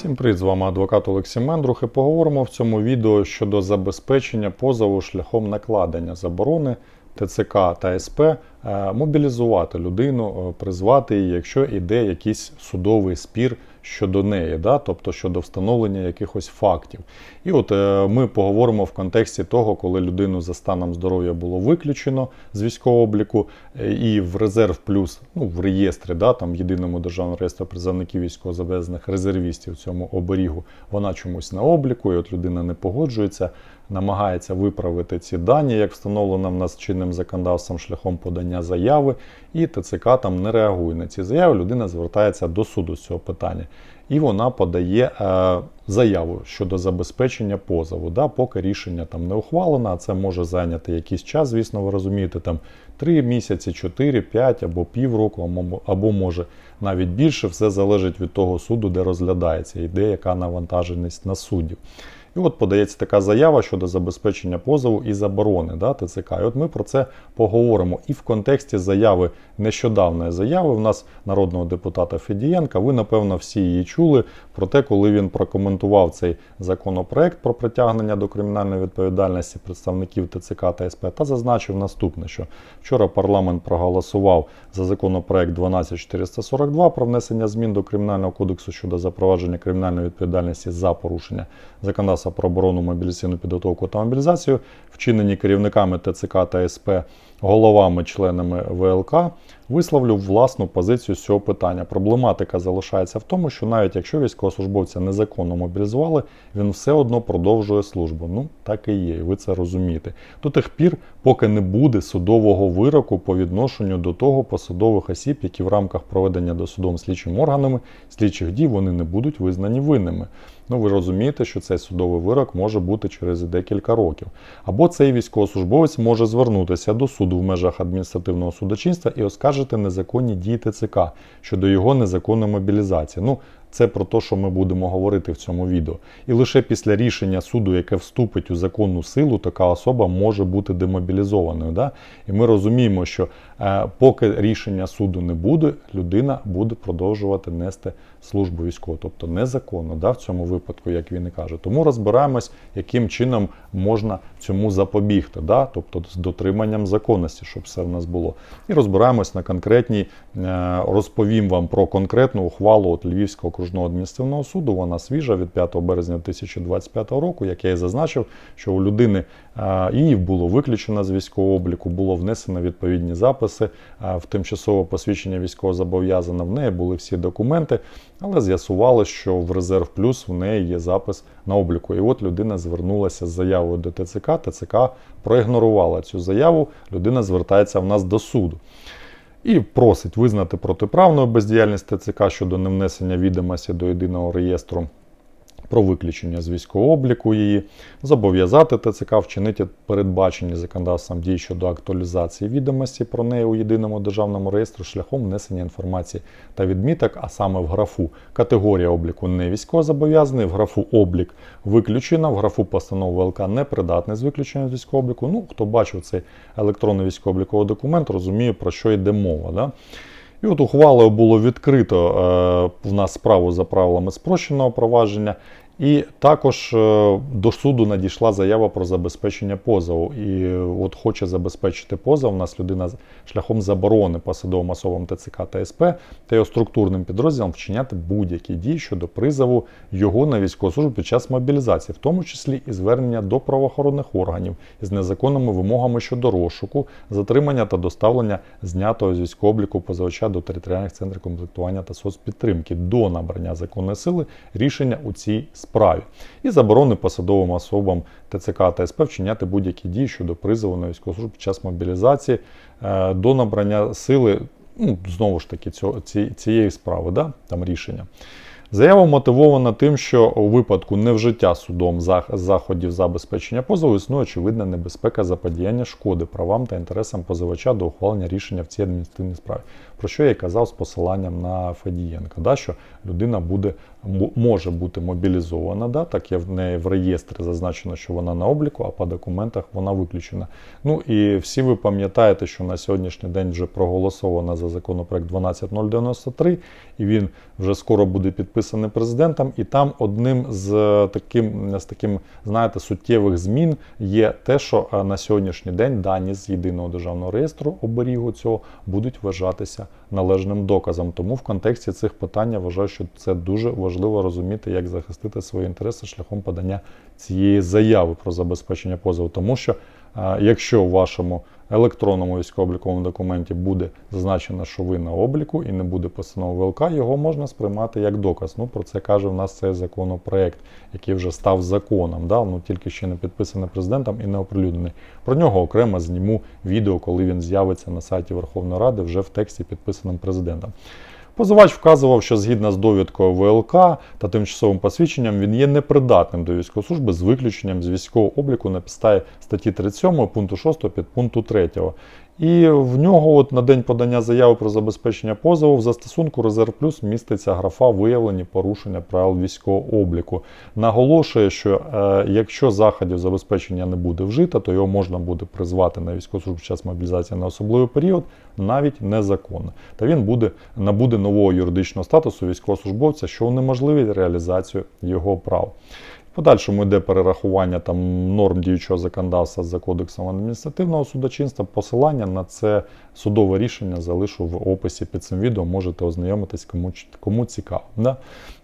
Всім привіт, з вами адвокат Олексій Мендрух і поговоримо в цьому відео щодо забезпечення позову шляхом накладення заборони ТЦК та СП е, мобілізувати людину, е, призвати її, якщо йде якийсь судовий спір щодо неї, да? тобто щодо встановлення якихось фактів. І от е, ми поговоримо в контексті того, коли людину за станом здоров'я було виключено з військового обліку е, і в резерв плюс, ну в реєстрі, да, там єдиному державному реєстрі призовників військовозобов'язаних резервістів цьому оберігу, вона чомусь на обліку, і от людина не погоджується, намагається виправити ці дані, як встановлено в нас чинним законодавством шляхом подання заяви, і ТЦК там не реагує на ці заяви. Людина звертається до суду з цього питання. І вона подає е, заяву щодо забезпечення позову. Да, Поки рішення там не ухвалено, а це може зайняти якийсь час, звісно, ви розумієте, там 3 місяці, 4, 5 або півроку, або, може навіть більше. Все залежить від того суду, де розглядається, і де яка навантаженість на суддів. І от подається така заява щодо забезпечення позову і заборони да, ТЦК. І от ми про це поговоримо. І в контексті заяви нещодавної заяви в нас народного депутата Федієнка. Ви, напевно, всі її чули про те, коли він прокоментував цей законопроект про притягнення до кримінальної відповідальності представників ТЦК та СП та зазначив наступне: що вчора парламент проголосував за законопроект 12442 про внесення змін до кримінального кодексу щодо запровадження кримінальної відповідальності за порушення законодавства про оборону мобілізаційну підготовку та мобілізацію, вчинені керівниками ТЦК та СП, головами, членами ВЛК, висловлю власну позицію з цього питання. Проблематика залишається в тому, що навіть якщо військовослужбовця незаконно мобілізували, він все одно продовжує службу. Ну так і є, і ви це розумієте. До тих пір, поки не буде судового вироку по відношенню до того посадових осіб, які в рамках проведення досудовим слідчими органами слідчих дій вони не будуть визнані винними. Ну, ви розумієте, що цей судовий вирок може бути через декілька років. Або цей військовослужбовець може звернутися до суду в межах адміністративного судочинства і оскаржити незаконні дії ТЦК щодо його незаконної мобілізації. Ну, це про те, що ми будемо говорити в цьому відео. І лише після рішення суду, яке вступить у законну силу, така особа може бути демобілізованою. Да? І ми розуміємо, що е, поки рішення суду не буде, людина буде продовжувати нести службу військову, тобто незаконно да, в цьому випадку, як він і каже. Тому розбираємось, яким чином можна цьому запобігти, да? тобто з дотриманням законності, щоб все в нас було. І розбираємось на конкретній, е, розповім вам про конкретну ухвалу от Львівського окружного адміністративного суду. Вона свіжа від 5 березня 2025 року, як я і зазначив, що у людини її було виключено з військового обліку, було внесено відповідні записи в тимчасове посвідчення військовозобов'язана. В неї були всі документи, але з'ясувало, що в резерв плюс в неї є запис на обліку. І от людина звернулася з заявою до ТЦК. ТЦК проігнорувала цю заяву. Людина звертається в нас до суду. І просить визнати протиправною бездіяльність ТЦК щодо невнесення відомості до єдиного реєстру про виключення з військового обліку її, зобов'язати ТЦК вчинити передбачені законодавством дій щодо актуалізації відомості про неї у єдиному державному реєстрі шляхом внесення інформації та відміток, а саме в графу категорія обліку не військовозобов'язаний, в графу облік виключено, в графу постанову ВЛК непридатний з виключення з військового обліку. Ну, хто бачив цей електронний військово-обліковий документ, розуміє, про що йде мова. Да? І от ухвалою було відкрито е, в нас справу за правилами спрощеного провадження. І також е, до суду надійшла заява про забезпечення позову. І е, от хоче забезпечити позов. У нас людина шляхом заборони посадовим особам ТЦК та СП та його структурним підрозділам вчиняти будь-які дії щодо призову його на військову службу під час мобілізації, в тому числі і звернення до правоохоронних органів із незаконними вимогами щодо розшуку, затримання та доставлення знятого з військового обліку позивача до територіальних центрів комплектування та соцпідтримки до набрання законної сили рішення у цій справі і заборони посадовим особам ТЦК та СП вчиняти будь-які дії щодо призову на військову службу під час мобілізації е, до набрання сили. Ну, знову ж таки, цього, ці- цієї справи, да? там рішення. Заява мотивована тим, що у випадку невжиття судом заходів забезпечення позову існує очевидна небезпека заподіяння шкоди правам та інтересам позивача до ухвалення рішення в цій адміністративній справі. Про що я казав з посиланням на Федієнка, да, що людина буде, може бути мобілізована, да, так як в неї в реєстрі зазначено, що вона на обліку, а по документах вона виключена. Ну і всі ви пам'ятаєте, що на сьогоднішній день вже проголосовано за законопроект 12093, і він вже скоро буде підписаний президентом, і там одним з е, таким, з таким, знаєте, суттєвих змін є те, що е, на сьогоднішній день дані з єдиного державного реєстру оберігу цього будуть вважатися належним доказом. Тому в контексті цих питань я вважаю, що це дуже важливо розуміти, як захистити свої інтереси шляхом подання цієї заяви про забезпечення позову. Тому що е, якщо у вашому електронному військово-обліковому документі буде зазначено, що ви на обліку і не буде постанови ВЛК, його можна сприймати як доказ. Ну про це каже в нас цей законопроект, який вже став законом. Да? Ну тільки ще не підписаний президентом і не оприлюднений. Про нього окремо зніму відео, коли він з'явиться на сайті Верховної Ради вже в тексті підписаним президентом. Позивач вказував, що згідно з довідкою ВЛК та тимчасовим посвідченням він є непридатним до військової служби з виключенням з військового обліку на підставі статті 37 пункту 6 підпункту 3. І в нього от на день подання заяви про забезпечення позову в застосунку Резерв Плюс міститься графа виявлені порушення правил військового обліку. Наголошує, що е, якщо заходів забезпечення не буде вжито, то його можна буде призвати на військову службу час мобілізації на особливий період, навіть незаконно. Та він буде набуде нового юридичного статусу військовослужбовця, що унеможливить реалізацію його прав. Подальшому йде перерахування там норм діючого законодавства за кодексом адміністративного судочинства. Посилання на це судове рішення залишу в описі під цим відео. Можете ознайомитись, кому, кому цікаво. Да?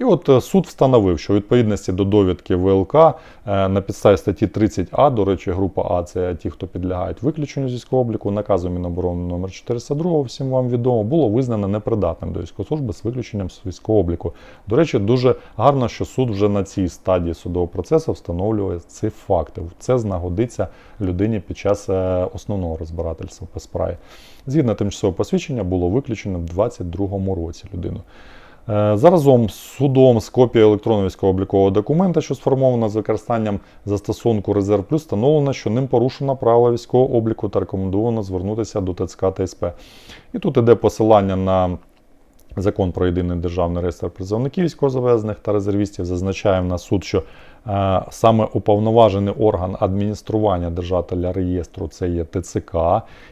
І от е, суд встановив, що у відповідності до довідки ВЛК е, на підставі статті 30А, до речі, група А це ті, хто підлягають виключенню з військового обліку, наказу Міноборони номер 402, всім вам відомо, було визнано непридатним до військової служби з виключенням військового обліку. До речі, дуже гарно, що суд вже на цій стадії судового процесу встановлює ці факти. Це знагодиться людині під час е, основного розбирательства по справі. Згідно тимчасового посвідчення було виключено в 2022 році людину. Е, Заразом з судом з копією електронного військово-облікового документа, що сформована з використанням застосунку Резерв Плюс, встановлено, що ним порушено правила військового обліку та рекомендовано звернутися до ТЦК та СП. І тут іде посилання на закон про єдиний державний реєстр призовників військовозавезених та резервістів. Зазначає в нас суд, що саме уповноважений орган адміністрування держателя реєстру це є ТЦК,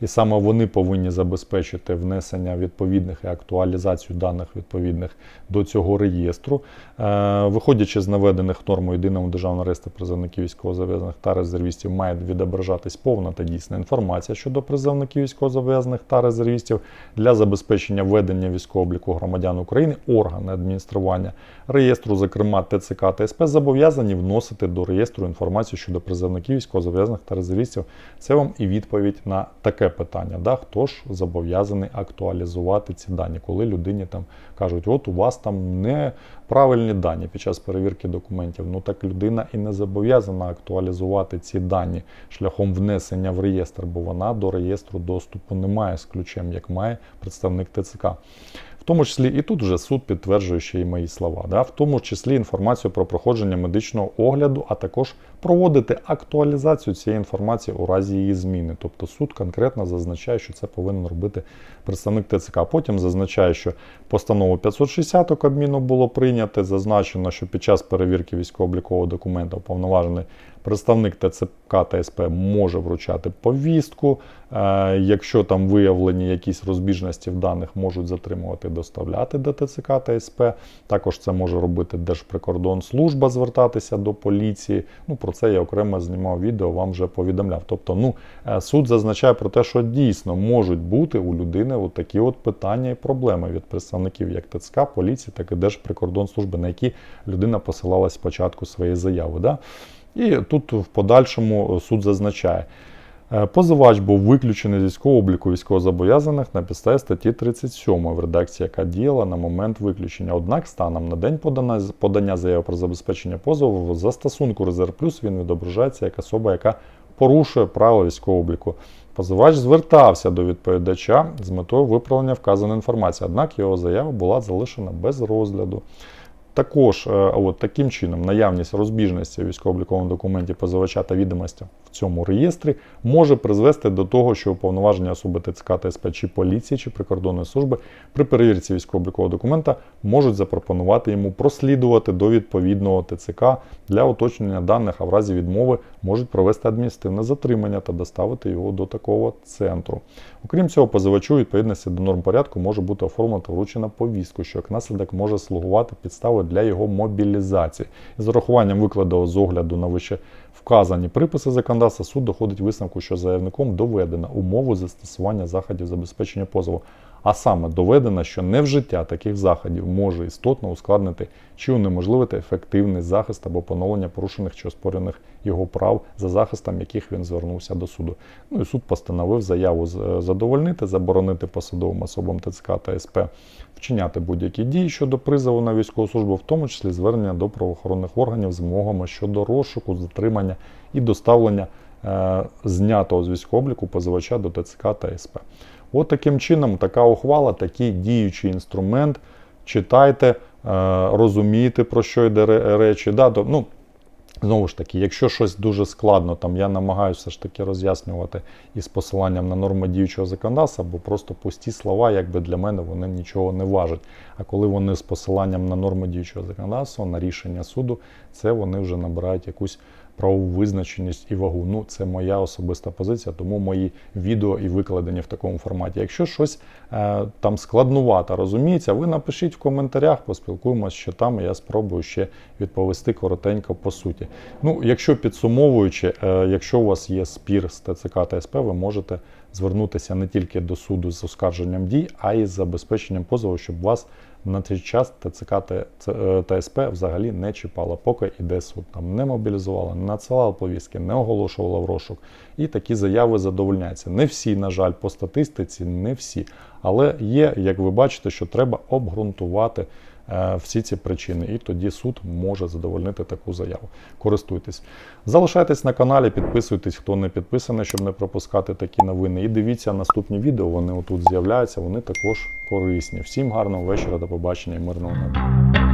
і саме вони повинні забезпечити внесення відповідних і актуалізацію даних відповідних до цього реєстру. Е, Виходячи з наведених норм у єдиному державному реєстрі призовників військовозав'язаних та резервістів, має відображатись повна та дійсна інформація щодо призовників військовозав'язаних та резервістів для забезпечення ведення військового обліку громадян України, органи адміністрування реєстру, зокрема ТЦК та СП, зобов'язані вносити до реєстру інформацію щодо призовників військовозав'язаних та резервістів. Це вам і відповідь на таке питання. Да? Хто ж зобов'язаний актуалізувати ці дані, коли людині там кажуть, от у вас там неправильні дані під час перевірки документів. Ну так людина і не зобов'язана актуалізувати ці дані шляхом внесення в реєстр, бо вона до реєстру доступу не має з ключем, як має представник ТЦК. В тому числі і тут вже суд підтверджує ще й мої слова, да? в тому числі інформацію про проходження медичного огляду, а також проводити актуалізацію цієї інформації у разі її зміни. Тобто суд конкретно зазначає, що це повинен робити представник ТЦК. Потім зазначає, що постанову 560 Кабміну було прийнято, зазначено, що під час перевірки військово-облікового документа уповноважений представник ТЦК та СП може вручати повістку. Е, Якщо там виявлені якісь розбіжності в даних, можуть затримувати, доставляти до ТЦК та СП. Також це може робити Держприкордонслужба, звертатися до поліції. Ну про це я окремо знімав відео, вам вже повідомляв. Тобто, ну е, суд зазначає про те, що дійсно можуть бути у людини от такі от питання і проблеми від представників як ТЦК, поліції, так і Держприкордонслужби, на які людина посилалась спочатку своєї заяви. Да? І тут в подальшому суд зазначає. Е, Позивач був виключений з військового обліку військовозобов'язаних на підставі статті 37 в редакції, яка діяла на момент виключення. Однак, станом на день подання, подання заяви про забезпечення позову в застосунку Резерв Плюс він відображається як особа, яка порушує правила військового обліку. Позивач звертався до відповідача з метою виправлення вказаної інформації, однак його заява була залишена без розгляду. Також е, от таким чином наявність розбіжності військово-обліковому документі позивача та відомості в цьому реєстрі може призвести до того, що уповноваження особи ТЦК та СП чи поліції чи прикордонної служби при перевірці військово-облікового документа можуть запропонувати йому прослідувати до відповідного ТЦК для уточнення даних, а в разі відмови можуть провести адміністративне затримання та доставити його до такого центру. Окрім цього, позивачу відповідності до норм порядку може бути оформлена вручена повістку, що як наслідок може слугувати підставою для його мобілізації. І з урахуванням викладеного з огляду на вище вказані приписи законодавства, суд доходить висновку, що заявником доведена умову застосування заходів забезпечення позову. А саме доведено, що невжиття таких заходів може істотно ускладнити чи унеможливити ефективний захист або поновлення порушених чи оспорених його прав, за захистом яких він звернувся до суду. Ну і суд постановив заяву задовольнити, заборонити посадовим особам ТЦК та СП вчиняти будь-які дії щодо призову на військову службу, в тому числі звернення до правоохоронних органів з вимогами щодо розшуку, затримання і доставлення е, знятого з військового позивача до ТЦК та СП. От таким чином, така ухвала, такий діючий інструмент. Читайте, е, розумійте, про що йде речі. Да, ну, Знову ж таки, якщо щось дуже складно, там я намагаюся ж таки роз'яснювати із посиланням на норми діючого законодавства, бо просто пусті слова, якби для мене вони нічого не важать. А коли вони з посиланням на норми діючого законодавства, на рішення суду, це вони вже набирають якусь правову визначеність і вагу. Ну, це моя особиста позиція, тому мої відео і викладені в такому форматі. Якщо щось е, там складнувато розуміється, ви напишіть в коментарях, поспілкуємося ще там, я спробую ще відповісти коротенько по суті. Ну, якщо підсумовуючи, е, якщо у вас є спір з ТЦК та СП, ви можете звернутися не тільки до суду з оскарженням дій, а й з забезпеченням позову, щоб вас на цей час ТЦК та- е, СП взагалі не чіпала, поки іде суд. Там не мобілізувала, не надсилала повістки, не оголошувала в розшук. І такі заяви задовольняються. Не всі, на жаль, по статистиці, не всі. Але є, як ви бачите, що треба обґрунтувати всі ці причини, і тоді суд може задовольнити таку заяву. Користуйтесь. Залишайтесь на каналі, підписуйтесь, хто не підписаний, щоб не пропускати такі новини. І дивіться наступні відео. Вони отут з'являються, вони також корисні. Всім гарного вечора, до побачення і мирного неба.